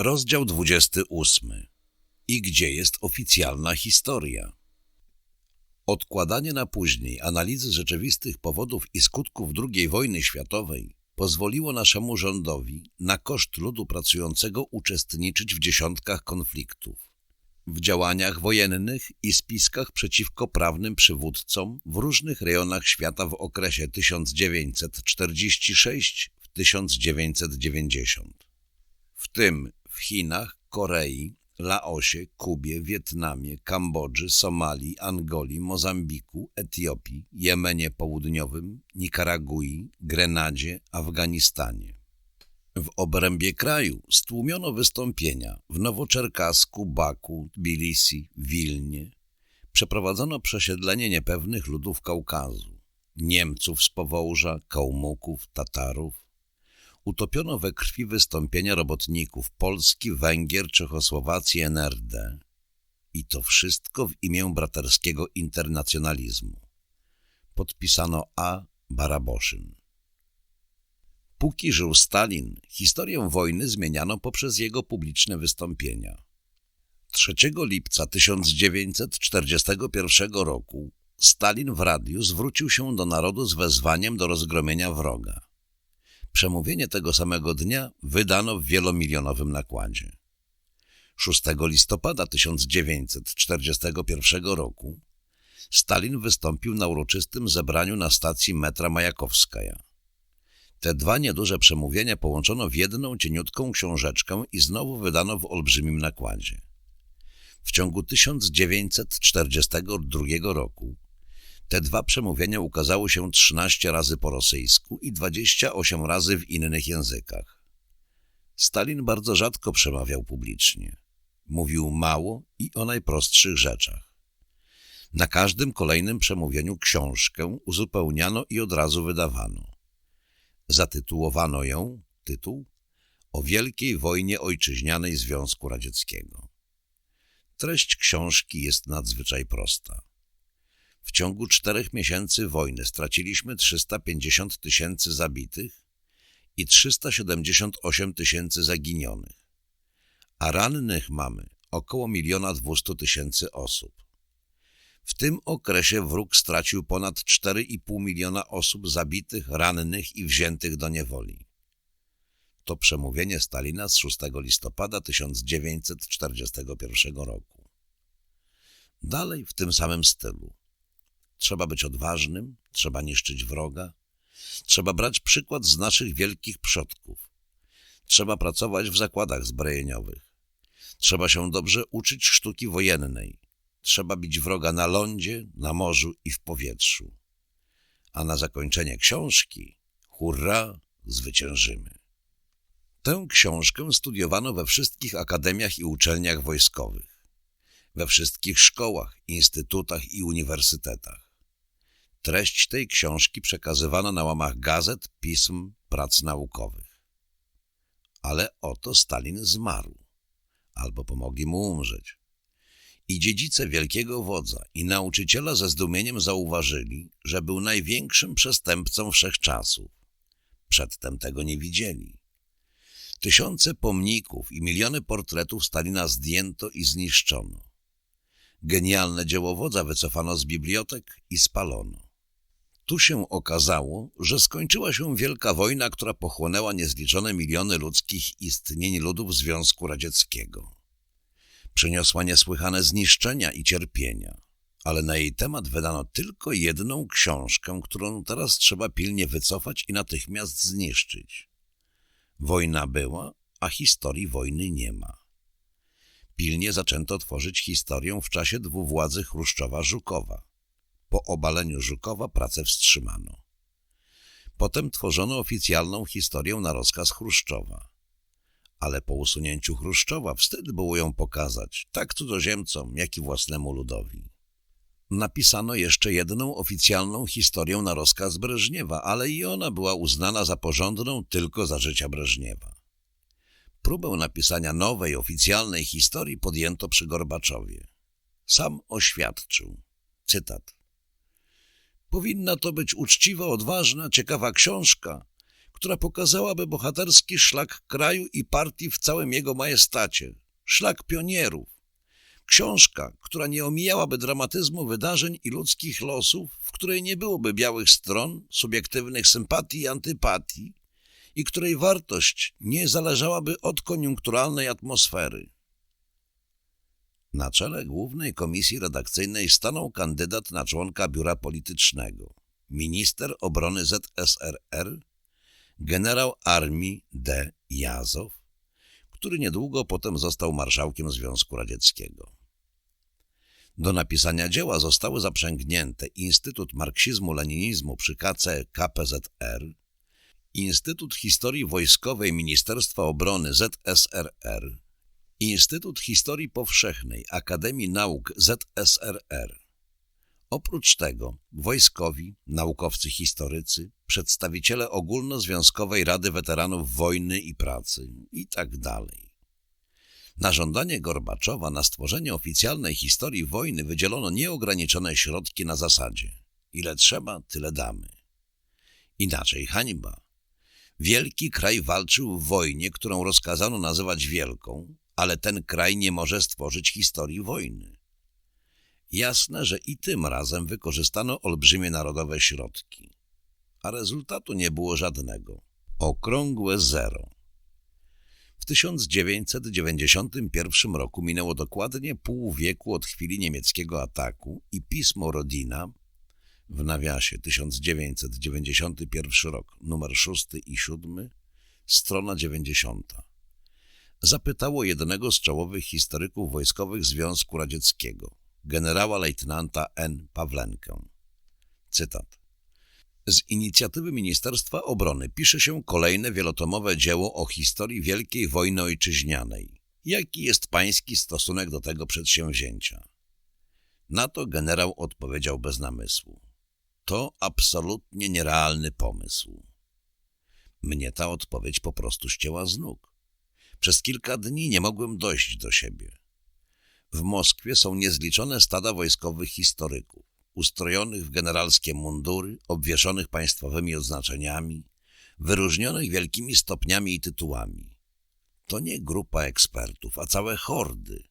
Rozdział 28. I gdzie jest oficjalna historia? Odkładanie na później analizy rzeczywistych powodów i skutków II wojny światowej pozwoliło naszemu rządowi na koszt ludu pracującego uczestniczyć w dziesiątkach konfliktów, w działaniach wojennych i spiskach przeciwko prawnym przywódcom w różnych rejonach świata w okresie 1946-1990, w tym w Chinach, Korei, Laosie, Kubie, Wietnamie, Kambodży, Somalii, Angolii, Mozambiku, Etiopii, Jemenie Południowym, Nikaragui, Grenadzie, Afganistanie. W obrębie kraju stłumiono wystąpienia w Nowoczerkasku, Baku, Tbilisi, Wilnie. Przeprowadzono przesiedlenie niepewnych ludów Kaukazu, Niemców z Powołża, Kałmuków, Tatarów, utopiono we krwi wystąpienia robotników Polski, Węgier, Czechosłowacji, NRD. I to wszystko w imię braterskiego internacjonalizmu. Podpisano A. Baraboszyn. Póki żył Stalin, historię wojny zmieniano poprzez jego publiczne wystąpienia. 3 lipca 1941 roku Stalin w radiu zwrócił się do narodu z wezwaniem do rozgromienia wroga. Przemówienie tego samego dnia wydano w wielomilionowym nakładzie. 6 listopada 1941 roku Stalin wystąpił na uroczystym zebraniu na stacji metra Majakowskaja. Te dwa nieduże przemówienia połączono w jedną cieniutką książeczkę i znowu wydano w olbrzymim nakładzie. W ciągu 1942 roku te dwa przemówienia ukazały się 13 razy po rosyjsku i 28 razy w innych językach. Stalin bardzo rzadko przemawiał publicznie. Mówił mało i o najprostszych rzeczach. Na każdym kolejnym przemówieniu książkę uzupełniano i od razu wydawano. Zatytułowano ją, tytuł, o Wielkiej Wojnie Ojczyźnianej Związku Radzieckiego. Treść książki jest nadzwyczaj prosta. W ciągu czterech miesięcy wojny straciliśmy 350 tysięcy zabitych i 378 tysięcy zaginionych, a rannych mamy około miliona 200 tysięcy osób. W tym okresie wróg stracił ponad 4,5 miliona osób zabitych, rannych i wziętych do niewoli. To przemówienie Stalina z 6 listopada 1941 roku. Dalej w tym samym stylu. Trzeba być odważnym, trzeba niszczyć wroga, trzeba brać przykład z naszych wielkich przodków. Trzeba pracować w zakładach zbrojeniowych. Trzeba się dobrze uczyć sztuki wojennej. Trzeba bić wroga na lądzie, na morzu i w powietrzu. A na zakończenie książki, hurra, zwyciężymy. Tę książkę studiowano we wszystkich akademiach i uczelniach wojskowych, we wszystkich szkołach, instytutach i uniwersytetach. Treść tej książki przekazywano na łamach gazet, pism, prac naukowych. Ale oto Stalin zmarł, albo pomogli mu umrzeć. I dziedzice wielkiego wodza i nauczyciela ze zdumieniem zauważyli, że był największym przestępcą wszechczasów. Przedtem tego nie widzieli. Tysiące pomników i miliony portretów Stalina zdjęto i zniszczono. Genialne dzieło wodza wycofano z bibliotek i spalono. Tu się okazało, że skończyła się wielka wojna, która pochłonęła niezliczone miliony ludzkich istnień ludów Związku Radzieckiego. Przyniosła niesłychane zniszczenia i cierpienia, ale na jej temat wydano tylko jedną książkę, którą teraz trzeba pilnie wycofać i natychmiast zniszczyć. Wojna była, a historii wojny nie ma. Pilnie zaczęto tworzyć historię w czasie dwuwładzy Chruszczowa-Żukowa. Po obaleniu Żukowa pracę wstrzymano. Potem tworzono oficjalną historię na rozkaz Chruszczowa. Ale po usunięciu Chruszczowa wstyd było ją pokazać, tak cudzoziemcom, jak i własnemu ludowi. Napisano jeszcze jedną oficjalną historię na rozkaz Breżniewa, ale i ona była uznana za porządną tylko za życia Breżniewa. Próbę napisania nowej, oficjalnej historii podjęto przy Gorbaczowie. Sam oświadczył, cytat, Powinna to być uczciwa, odważna, ciekawa książka, która pokazałaby bohaterski szlak kraju i partii w całym jego majestacie, szlak pionierów. Książka, która nie omijałaby dramatyzmu wydarzeń i ludzkich losów, w której nie byłoby białych stron, subiektywnych sympatii i antypatii i której wartość nie zależałaby od koniunkturalnej atmosfery. Na czele głównej komisji redakcyjnej stanął kandydat na członka biura politycznego, minister obrony ZSRR, generał armii D. Jazow, który niedługo potem został marszałkiem Związku Radzieckiego. Do napisania dzieła zostały zaprzęgnięte Instytut Marksizmu-Leninizmu przy KC KPZR, Instytut Historii Wojskowej Ministerstwa Obrony ZSRR, Instytut Historii Powszechnej Akademii Nauk ZSRR. Oprócz tego wojskowi, naukowcy historycy, przedstawiciele Ogólnozwiązkowej Rady Weteranów Wojny i Pracy itd. Tak na żądanie Gorbaczowa na stworzenie oficjalnej historii wojny wydzielono nieograniczone środki na zasadzie. Ile trzeba, tyle damy. Inaczej hańba. Wielki kraj walczył w wojnie, którą rozkazano nazywać wielką, ale ten kraj nie może stworzyć historii wojny. Jasne, że i tym razem wykorzystano olbrzymie narodowe środki, a rezultatu nie było żadnego. Okrągłe zero. W 1991 roku minęło dokładnie pół wieku od chwili niemieckiego ataku i pismo Rodina w nawiasie 1991 rok, numer 6 i 7, strona 90 zapytało jednego z czołowych historyków wojskowych Związku Radzieckiego, generała lejtnanta N. Pawlenkę. Cytat. Z inicjatywy Ministerstwa Obrony pisze się kolejne wielotomowe dzieło o historii Wielkiej Wojny Ojczyźnianej. Jaki jest pański stosunek do tego przedsięwzięcia? Na to generał odpowiedział bez namysłu. To absolutnie nierealny pomysł. Mnie ta odpowiedź po prostu ścięła z nóg. Przez kilka dni nie mogłem dojść do siebie. W Moskwie są niezliczone stada wojskowych historyków, ustrojonych w generalskie mundury, obwieszonych państwowymi oznaczeniami, wyróżnionych wielkimi stopniami i tytułami. To nie grupa ekspertów, a całe hordy.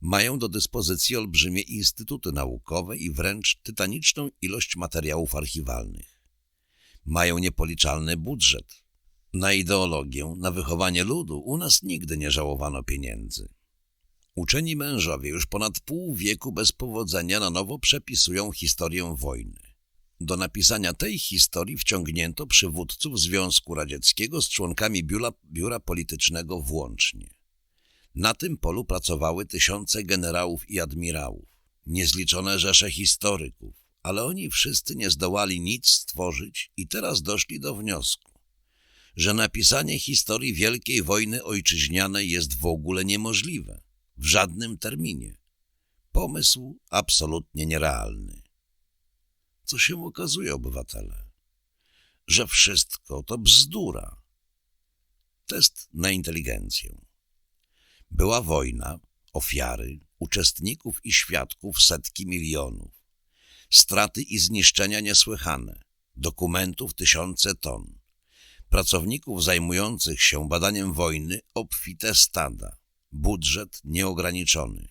Mają do dyspozycji olbrzymie instytuty naukowe i wręcz tytaniczną ilość materiałów archiwalnych. Mają niepoliczalny budżet, na ideologię, na wychowanie ludu u nas nigdy nie żałowano pieniędzy. Uczeni mężowie już ponad pół wieku bez powodzenia na nowo przepisują historię wojny. Do napisania tej historii wciągnięto przywódców Związku Radzieckiego z członkami biura, biura politycznego włącznie. Na tym polu pracowały tysiące generałów i admirałów, niezliczone rzesze historyków, ale oni wszyscy nie zdołali nic stworzyć i teraz doszli do wniosku, że napisanie historii Wielkiej Wojny Ojczyźnianej jest w ogóle niemożliwe, w żadnym terminie. Pomysł absolutnie nierealny. Co się okazuje, obywatele? Że wszystko to bzdura. Test na inteligencję. Była wojna, ofiary, uczestników i świadków setki milionów. Straty i zniszczenia niesłychane, dokumentów tysiące ton pracowników zajmujących się badaniem wojny obfite stada, budżet nieograniczony,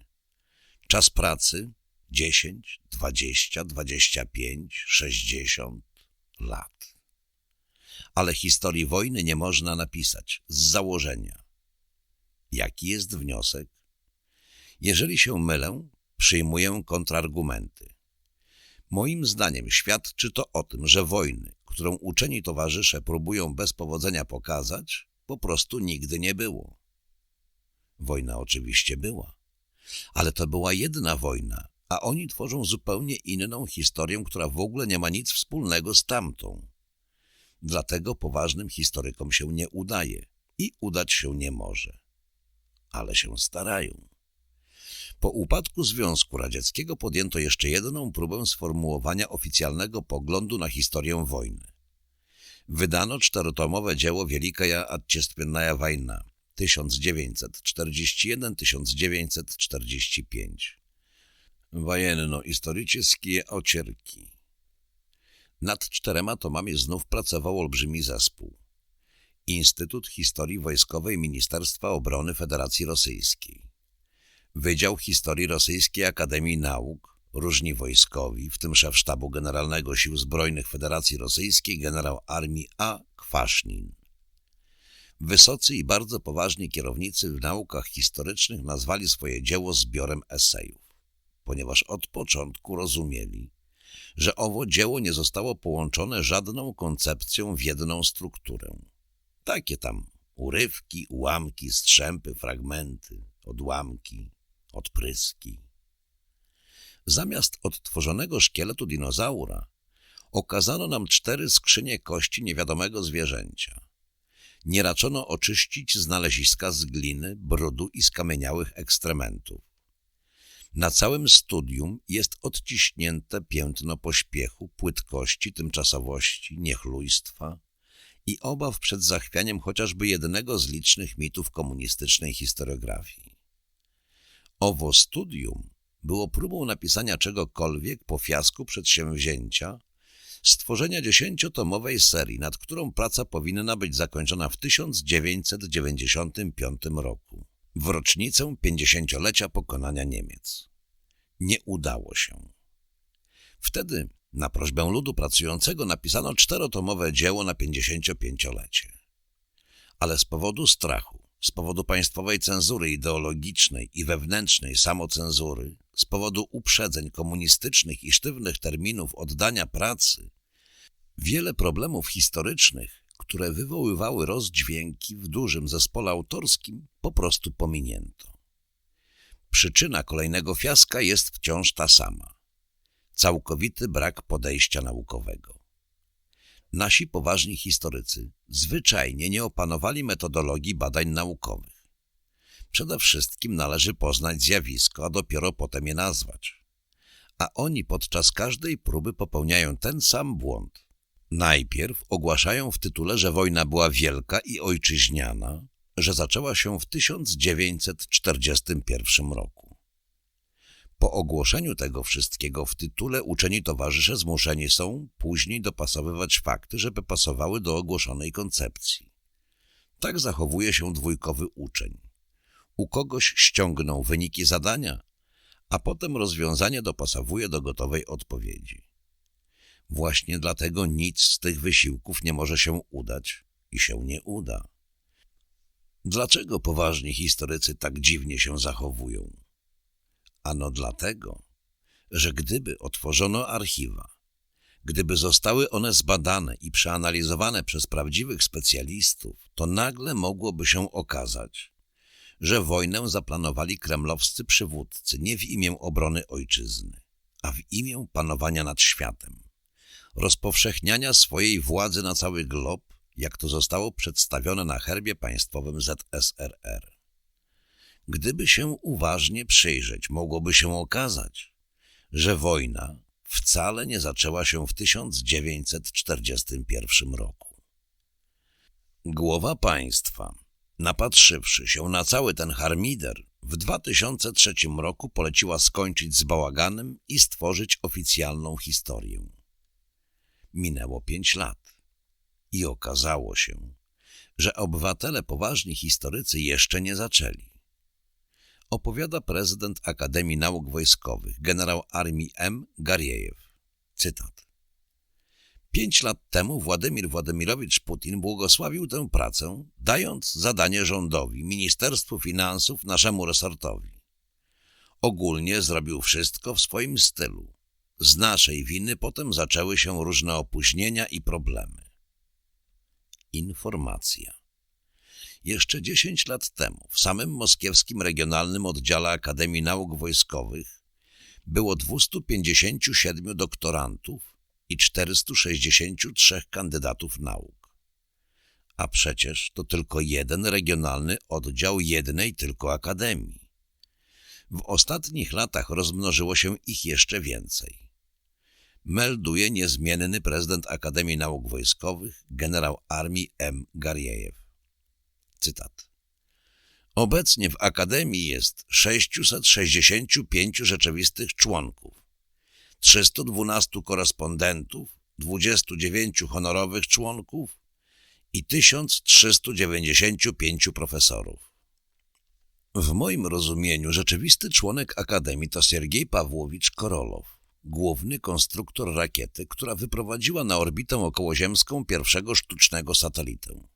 czas pracy 10, 20, 25, 60 lat. Ale historii wojny nie można napisać z założenia. Jaki jest wniosek? Jeżeli się mylę, przyjmuję kontrargumenty. Moim zdaniem świadczy to o tym, że wojny, którą uczeni towarzysze próbują bez powodzenia pokazać, po prostu nigdy nie było. Wojna oczywiście była, ale to była jedna wojna, a oni tworzą zupełnie inną historię, która w ogóle nie ma nic wspólnego z tamtą. Dlatego poważnym historykom się nie udaje i udać się nie może. Ale się starają. Po upadku Związku Radzieckiego podjęto jeszcze jedną próbę sformułowania oficjalnego poglądu na historię wojny. Wydano czterotomowe dzieło Wielikaja Odciestwiennaja Wajna 1941-1945 Wojenno-historyczne ocierki nad czterema tomami znów pracował olbrzymi zespół. Instytut Historii Wojskowej Ministerstwa Obrony Federacji Rosyjskiej. Wydział Historii Rosyjskiej Akademii Nauk, różni wojskowi, w tym szef Sztabu Generalnego Sił Zbrojnych Federacji Rosyjskiej generał armii A. Kwasznin. Wysocy i bardzo poważni kierownicy w naukach historycznych nazwali swoje dzieło zbiorem esejów, ponieważ od początku rozumieli, że owo dzieło nie zostało połączone żadną koncepcją w jedną strukturę. Takie tam urywki, ułamki, strzępy, fragmenty, odłamki, odpryski. Zamiast odtworzonego szkieletu dinozaura okazano nam cztery skrzynie kości niewiadomego zwierzęcia. Nie raczono oczyścić znaleziska z gliny, brudu i skamieniałych ekstrementów. Na całym studium jest odciśnięte piętno pośpiechu, płytkości, tymczasowości, niechlujstwa i obaw przed zachwianiem chociażby jednego z licznych mitów komunistycznej historiografii. Owo studium było próbą napisania czegokolwiek po fiasku przedsięwzięcia stworzenia dziesięciotomowej serii, nad którą praca powinna być zakończona w 1995 roku, w rocznicę pięćdziesięciolecia pokonania Niemiec. Nie udało się. Wtedy na prośbę ludu pracującego napisano czterotomowe dzieło na pięćdziesięciopięciolecie. Ale z powodu strachu, z powodu państwowej cenzury ideologicznej i wewnętrznej samocenzury, z powodu uprzedzeń komunistycznych i sztywnych terminów oddania pracy, wiele problemów historycznych, które wywoływały rozdźwięki w dużym zespole autorskim, po prostu pominięto. Przyczyna kolejnego fiaska jest wciąż ta sama. Całkowity brak podejścia naukowego. Nasi poważni historycy zwyczajnie nie opanowali metodologii badań naukowych. Przede wszystkim należy poznać zjawisko, a dopiero potem je nazwać. A oni podczas każdej próby popełniają ten sam błąd. Najpierw ogłaszają w tytule, że wojna była wielka i ojczyźniana, że zaczęła się w 1941 roku. Po ogłoszeniu tego wszystkiego w tytule uczeni towarzysze zmuszeni są później dopasowywać fakty, żeby pasowały do ogłoszonej koncepcji. Tak zachowuje się dwójkowy uczeń. U kogoś ściągną wyniki zadania, a potem rozwiązanie dopasowuje do gotowej odpowiedzi. Właśnie dlatego nic z tych wysiłków nie może się udać i się nie uda. Dlaczego poważni historycy tak dziwnie się zachowują? Ano dlatego, że gdyby otworzono archiwa, gdyby zostały one zbadane i przeanalizowane przez prawdziwych specjalistów, to nagle mogłoby się okazać, że wojnę zaplanowali kremlowscy przywódcy nie w imię obrony ojczyzny, a w imię panowania nad światem, rozpowszechniania swojej władzy na cały glob, jak to zostało przedstawione na herbie państwowym ZSRR. Gdyby się uważnie przyjrzeć, mogłoby się okazać, że wojna wcale nie zaczęła się w 1941 roku. Głowa państwa, napatrzywszy się na cały ten harmider, w 2003 roku poleciła skończyć z bałaganem i stworzyć oficjalną historię. Minęło pięć lat i okazało się, że obywatele poważni historycy jeszcze nie zaczęli opowiada prezydent Akademii Nauk Wojskowych, generał armii M. Gariejew. Cytat. Pięć lat temu Władimir Władimirowicz Putin błogosławił tę pracę, dając zadanie rządowi, Ministerstwu Finansów, naszemu resortowi. Ogólnie zrobił wszystko w swoim stylu. Z naszej winy potem zaczęły się różne opóźnienia i problemy. Informacja. Jeszcze 10 lat temu w samym moskiewskim regionalnym oddziale Akademii Nauk Wojskowych było 257 doktorantów i 463 kandydatów nauk. A przecież to tylko jeden regionalny oddział jednej tylko akademii. W ostatnich latach rozmnożyło się ich jeszcze więcej. Melduje niezmienny prezydent Akademii Nauk Wojskowych, generał armii M. Gariejew. Cytat. Obecnie w Akademii jest 665 rzeczywistych członków, 312 korespondentów 29 honorowych członków i 1395 profesorów. W moim rozumieniu rzeczywisty członek Akademii to Siergiej Pawłowicz Korolow, główny konstruktor rakiety, która wyprowadziła na orbitę okołoziemską pierwszego sztucznego satelitę.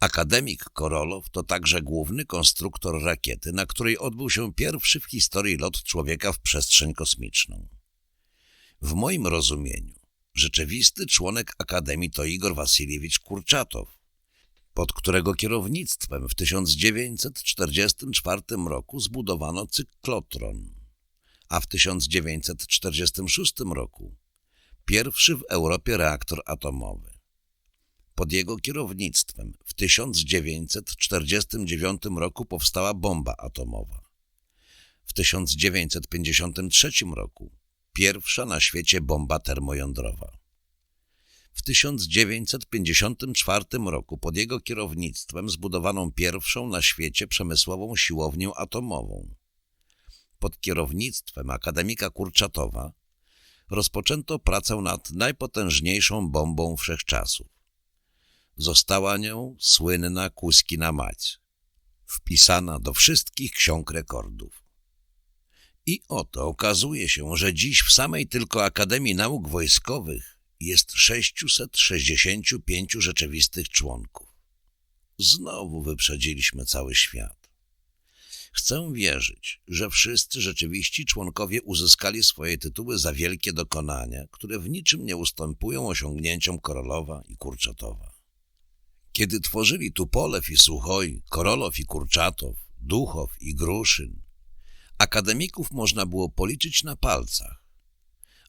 Akademik Korolow to także główny konstruktor rakiety, na której odbył się pierwszy w historii lot człowieka w przestrzeń kosmiczną. W moim rozumieniu rzeczywisty członek Akademii to Igor Wasiliewicz Kurczatow, pod którego kierownictwem w 1944 roku zbudowano cyklotron, a w 1946 roku pierwszy w Europie reaktor atomowy. Pod jego kierownictwem w 1949 roku powstała bomba atomowa. W 1953 roku pierwsza na świecie bomba termojądrowa. W 1954 roku pod jego kierownictwem zbudowano pierwszą na świecie przemysłową siłownię atomową. Pod kierownictwem akademika Kurczatowa rozpoczęto pracę nad najpotężniejszą bombą wszechczasów. Została nią słynna Kuskina Mać, wpisana do wszystkich ksiąg rekordów. I oto okazuje się, że dziś w samej tylko Akademii Nauk Wojskowych jest 665 rzeczywistych członków. Znowu wyprzedziliśmy cały świat. Chcę wierzyć, że wszyscy rzeczywiści członkowie uzyskali swoje tytuły za wielkie dokonania, które w niczym nie ustępują osiągnięciom Korolowa i Kurczatowa. Kiedy tworzyli Tupolew i Suchoj, Korolow i Kurczatow, Duchow i Gruszyn, akademików można było policzyć na palcach.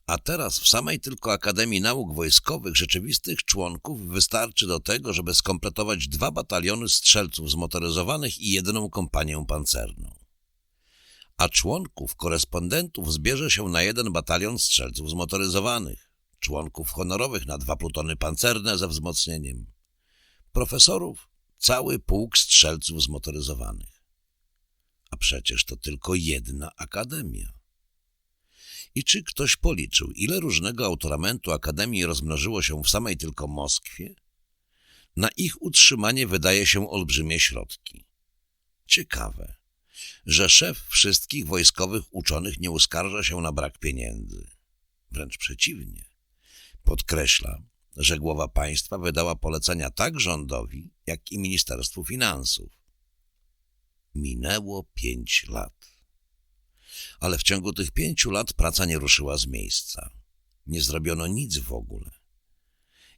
A teraz w samej tylko Akademii Nauk Wojskowych rzeczywistych członków wystarczy do tego, żeby skompletować dwa bataliony strzelców zmotoryzowanych i jedną kompanię pancerną. A członków, korespondentów zbierze się na jeden batalion strzelców zmotoryzowanych, członków honorowych na dwa plutony pancerne ze wzmocnieniem, profesorów cały pułk strzelców zmotoryzowanych. A przecież to tylko jedna akademia. I czy ktoś policzył, ile różnego autoramentu Akademii rozmnożyło się w samej tylko Moskwie? Na ich utrzymanie wydaje się olbrzymie środki. Ciekawe, że szef wszystkich wojskowych uczonych nie uskarża się na brak pieniędzy. Wręcz przeciwnie. Podkreśla, że głowa państwa wydała polecenia tak rządowi, jak i Ministerstwu Finansów. Minęło pięć lat. Ale w ciągu tych pięciu lat praca nie ruszyła z miejsca. Nie zrobiono nic w ogóle.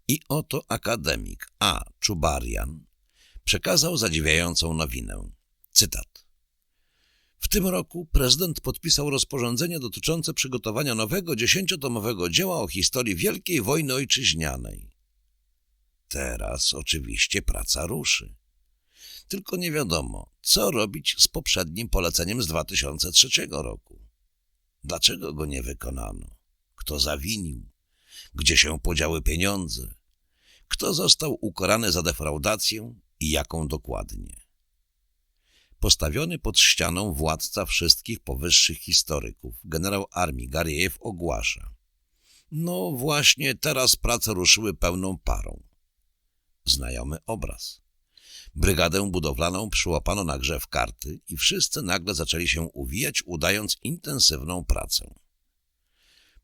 I oto akademik A. Czubarian przekazał zadziwiającą nowinę. Cytat. W tym roku prezydent podpisał rozporządzenie dotyczące przygotowania nowego dziesięciotomowego dzieła o historii Wielkiej Wojny Ojczyźnianej. Teraz oczywiście praca ruszy. Tylko nie wiadomo, co robić z poprzednim poleceniem z 2003 roku. Dlaczego go nie wykonano? Kto zawinił? Gdzie się podziały pieniądze? Kto został ukarany za defraudację i jaką dokładnie? Postawiony pod ścianą władca wszystkich powyższych historyków, generał armii Gariejew ogłasza. No właśnie teraz prace ruszyły pełną parą. Znajomy obraz. Brygadę budowlaną przyłapano na grze w karty i wszyscy nagle zaczęli się uwijać, udając intensywną pracę.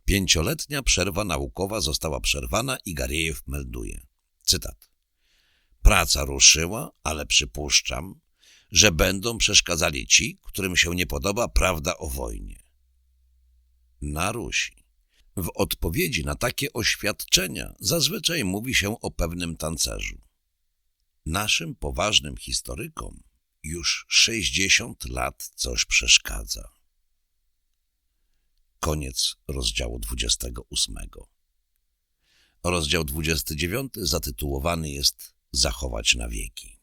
Pięcioletnia przerwa naukowa została przerwana i Gariejew melduje. Cytat. Praca ruszyła, ale przypuszczam, że będą przeszkadzali ci, którym się nie podoba prawda o wojnie. Na Rusi. W odpowiedzi na takie oświadczenia zazwyczaj mówi się o pewnym tancerzu. Naszym poważnym historykom już 60 lat coś przeszkadza. Koniec rozdziału 28. Rozdział 29 zatytułowany jest Zachować na wieki.